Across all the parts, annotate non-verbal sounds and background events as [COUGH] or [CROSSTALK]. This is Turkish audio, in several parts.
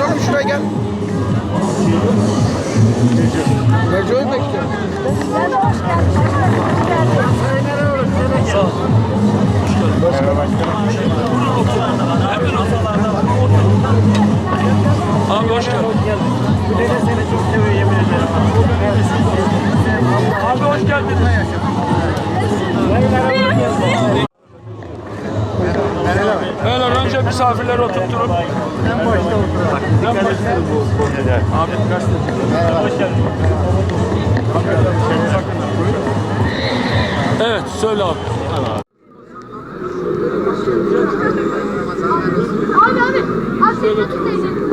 Nereye oturdunuz? Nereye oturmadık oturalım şuraya gel. Misafirleri oturtturup Evet söyle abi. Abi abi. Abi seni götürseydin.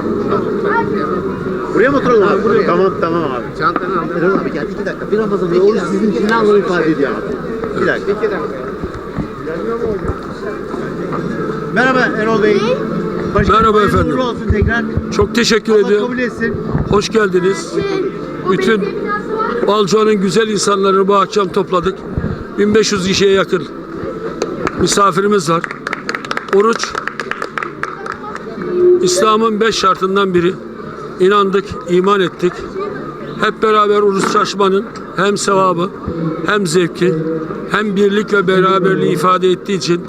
Buraya mı oturalım abi? Buraya. Tamam tamam abi. Çantanı al. Erol abi gel iki dakika. Bir Ramazan oruç sizin için ne anlam ifade ediyor abi? İki dakika. İki dakika. Merhaba Erol Bey. Başkanım, Merhaba hayırlı efendim. uğurlu olsun tekrar. Çok teşekkür Allah ediyorum. kabul etsin. Hoş geldiniz. Bütün. Balcı'nın güzel insanlarını bu akşam topladık. 1500 kişiye yakın misafirimiz var. Oruç İslam'ın beş şartından biri. İnandık, iman ettik. Hep beraber oruç açmanın hem sevabı, hem zevki, hem birlik ve beraberliği ifade ettiği için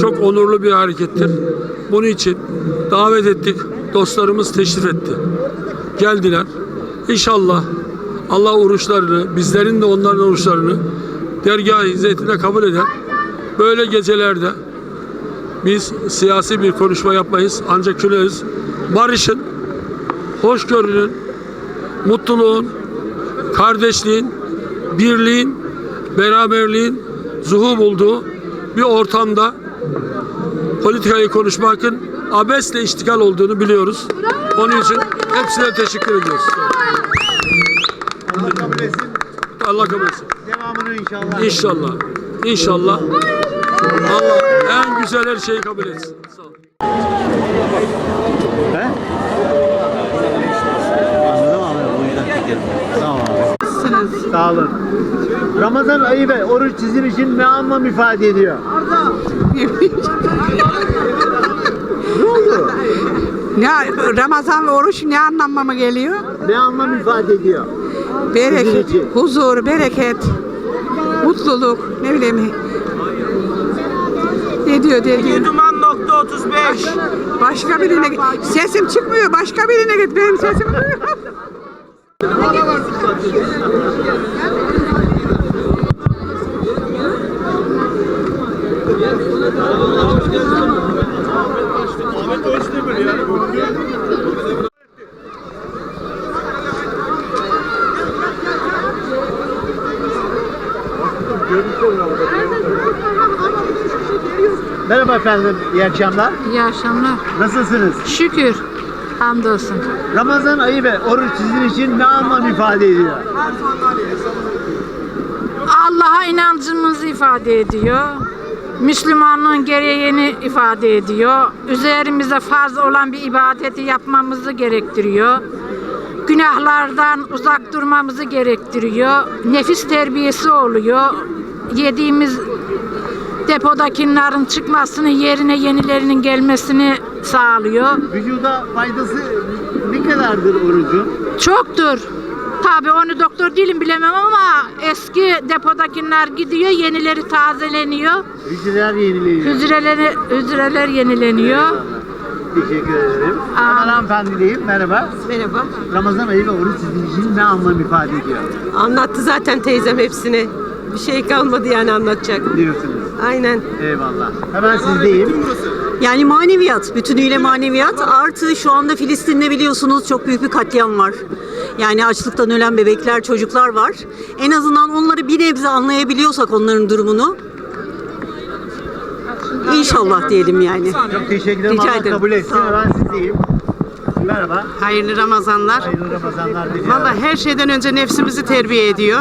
çok onurlu bir harekettir. Bunun için davet ettik. Dostlarımız teşrif etti. Geldiler. İnşallah Allah oruçlarını, bizlerin de onların oruçlarını dergah hizmetine kabul eder. Böyle gecelerde biz siyasi bir konuşma yapmayız. Ancak şöyleyiz. Barışın, hoşgörünün, mutluluğun, kardeşliğin, birliğin, beraberliğin zuhu bulduğu bir ortamda politikayı konuşmakın abesle iştigal olduğunu biliyoruz. Onun için hepsine teşekkür ediyoruz. Allah kabul etsin. Allah kabul etsin. Devamını inşallah. İnşallah. İnşallah. Allah en güzel her şeyi kabul etsin. Sağ olun. He? Anladım abi. O yüzden çekerim. Sağ ol abi. Sağ olun. Ramazan ayı ve oruç sizin için ne anlam ifade ediyor? ne oldu? Ne Ramazan ve oruç ne anlamama geliyor? Ne anlam ifade ediyor? Bereket, için. huzur, bereket, mutluluk, ne bileyim. Ne diyor, ne diyor? Duman nokta 35. Başka birine git. Sesim çıkmıyor. Başka birine git. Benim sesim Merhaba efendim, iyi akşamlar. İyi akşamlar. Nasılsınız? Şükür. Hamdolsun. Ramazan ayı ve oruç sizin için ne anlam ifade ediyor? Allah'a inancımızı ifade ediyor. Müslümanlığın gereğini ifade ediyor. Üzerimize farz olan bir ibadeti yapmamızı gerektiriyor. Günahlardan uzak durmamızı gerektiriyor. Nefis terbiyesi oluyor. Yediğimiz depodakilerin çıkmasını yerine yenilerinin gelmesini sağlıyor. Vücuda faydası ne kadardır orucun? Çoktur. Tabii onu doktor değilim bilemem ama eski depodakiler gidiyor, yenileri tazeleniyor. Hücreler yenileniyor. Hücreleri, hücreler yenileniyor. Teşekkür ederim. Hemen hanımefendi diyeyim, merhaba. Merhaba. Ramazan ayı ve oruç sizin için ne anlam ifade ediyor? Anlattı zaten teyzem hepsini. Bir şey kalmadı yani anlatacak. Diyorsunuz. Aynen. Eyvallah. Hemen sizdeyim. Yani maneviyat, bütünüyle maneviyat. Artı şu anda Filistin'de biliyorsunuz çok büyük bir katliam var. Yani açlıktan ölen bebekler, çocuklar var. En azından onları bir nebze anlayabiliyorsak onların durumunu. İnşallah diyelim yani. Çok teşekkür ederim. Rica Allah ederim. kabul etsin. Sağ. Hemen sizdeyim. Merhaba. Hayırlı Ramazanlar. Hayırlı Ramazanlar diliyorum. Valla her şeyden önce nefsimizi terbiye ediyor.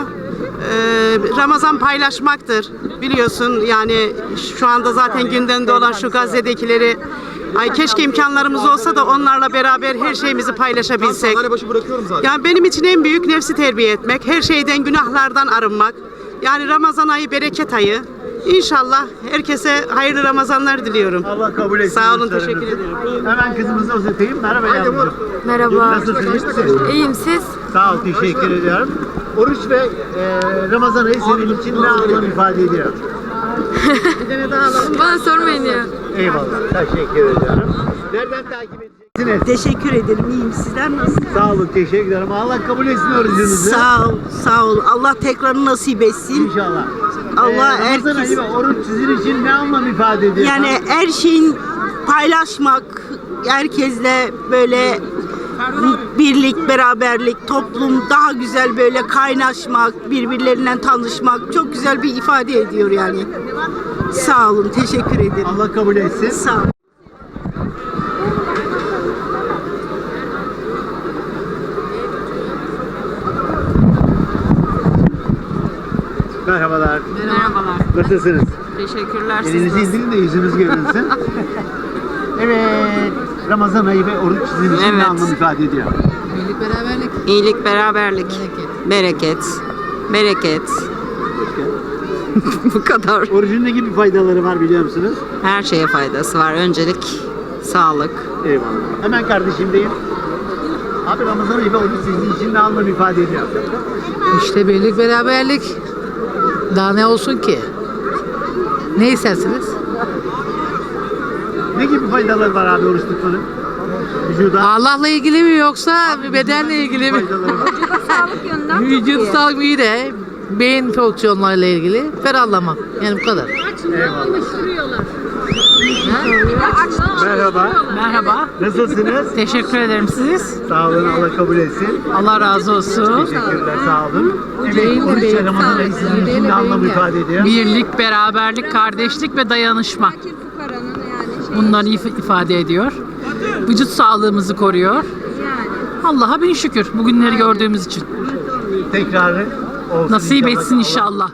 Ee, Ramazan paylaşmaktır. Biliyorsun yani şu anda zaten gündemde olan şu Gazze'dekileri Ay keşke imkanlarımız olsa da onlarla beraber her şeyimizi paylaşabilsek. başı bırakıyorum zaten. Yani benim için en büyük nefsi terbiye etmek, her şeyden günahlardan arınmak. Yani Ramazan ayı bereket ayı. İnşallah herkese hayırlı Ramazanlar diliyorum. Allah kabul etsin. Sağ olun, teşekkür ederim. Hemen kızımızı uzatayım. Merhaba yavrucuğum. Merhaba. Nasılsınız? İyiyim siz? Sağ ol, teşekkür ediyorum. Oruç ve e, Ramazan ayı senin için ne anlam ifade ediyor? Bana sormayın ya. Eyvallah, teşekkür ediyorum. Nereden takip edeceksiniz? Teşekkür ederim. İyiyim. Sizler nasılsınız? Sağ olun, teşekkür ederim. Allah kabul etsin orucunuzu. Sağ ol, sağ ol. Allah tekrarını nasip etsin. İnşallah. Allah Ee, Ramazan herkes- ayı ve oruç sizin için ne anlam ifade ediyor? Yani her şeyin paylaşmak, herkesle böyle birlik, beraberlik, toplum daha güzel böyle kaynaşmak, birbirlerinden tanışmak çok güzel bir ifade ediyor yani. Sağ olun, teşekkür ederim. Allah kabul etsin. Sağ olun. Merhabalar. Merhabalar. Nasılsınız? Teşekkürler. Elinizi indirin de yüzünüz görünsün. [LAUGHS] evet. Ramazan ayı ve oruç sizin için ne Evet. anlam ifade ediyor? İyilik, beraberlik, bereket, bereket. [LAUGHS] Bu kadar. Orucun ne gibi faydaları var biliyor musunuz? Her şeye faydası var. Öncelik sağlık. Eyvallah. Hemen kardeşimdeyim. Abi Ramazan ayı ve oruç sizin için ne anlam ifade ediyor? İşte birlik beraberlik. Daha ne olsun ki? Ne istersiniz? Ne gibi faydalar var abi oruç tutmanın? Vücuda. Allah'la ilgili mi yoksa bedenle ilgili mi? Faydaları var. Sağlık yönden Vücut sağlık iyi de beyin fonksiyonlarıyla ilgili ferahlama. Yani bu kadar. Merhaba. Merhaba. Nasılsınız? Teşekkür ederim siz. Sağ olun. Allah kabul etsin. Allah razı olsun. Teşekkürler. Sağ olun. Evet, ve Ramazan ayı sizin için ne anlam ifade ediyor? Birlik, beraberlik, kardeşlik ve dayanışma. Bunları if- ifade ediyor. Vücut sağlığımızı koruyor. Allah'a bin şükür bugünleri gördüğümüz için. Tekrarı olsun Nasip inşallah. etsin inşallah.